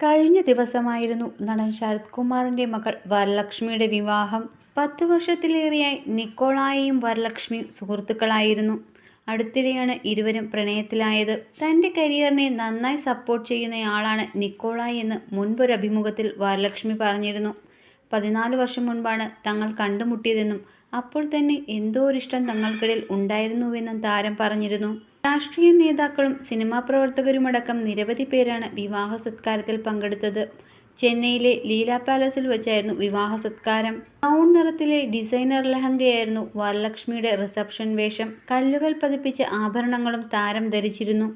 കഴിഞ്ഞ ദിവസമായിരുന്നു നടൻ ശരത് കുമാറിന്റെ മകൾ വരലക്ഷ്മിയുടെ വിവാഹം. പത്തു വർഷത്തിലേറെയായി നിക്കോളായും വരലക്ഷ്മിയും സുഹൃത്തുക്കളായിരുന്നു. അടുത്തിടെയാണ് ഇരുവരും പ്രണയത്തിലായത്. തന്റെ കരിയറിനെ നന്നായി സപ്പോർട്ട് ചെയ്യുന്നയാളാണ് നിക്കോളായി എന്ന് മുൻപൊരു അഭിമുഖത്തിൽ വരലക്ഷ്മി പറഞ്ഞിരുന്നു. പതിനാല് വർഷം മുൻപാണ് തങ്ങൾ കണ്ടുമുട്ടിയതെന്നും അപ്പോൾ തന്നെ എന്തോ ഒരിഷ്ടം തങ്ങൾക്കിടയിൽ ഉണ്ടായിരുന്നുവെന്നും താരം പറഞ്ഞിരുന്നു. രാഷ്ട്രീയ നേതാക്കളും സിനിമാ പ്രവർത്തകരുമടക്കം നിരവധി പേരാണ് വിവാഹ സത്കാരത്തിൽ പങ്കെടുത്തത്. ചെന്നൈയിലെ ലീല പാലസിൽ വെച്ചായിരുന്നു വിവാഹ സത്കാരം. ബ്രൗൺ നിറത്തിലെ ഡിസൈനർ ലഹങ്കയായിരുന്നു വരലക്ഷ്മിയുടെ റിസപ്ഷൻ വേഷം. കല്ലുകൾ പതിപ്പിച്ച ആഭരണങ്ങളും താരം ധരിച്ചിരുന്നു.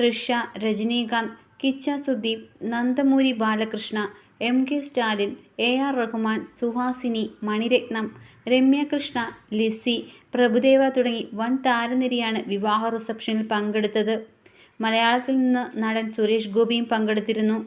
Trisha Rajinikanth Kiccha Sudeep Nandamuri Balakrishna M K Stalin A R Rahman Suhasini Maniratnam Ramyakrishna Lissy Prabhudeva തുടങ്ങി വൻ താരനിരയാണ് വിവാഹ റിസപ്ഷനിൽ പങ്കെടുത്തത്. മലയാളത്തിൽ നിന്ന് നടൻ സുരേഷ് ഗോപിയും പങ്കെടുത്തിരുന്നു.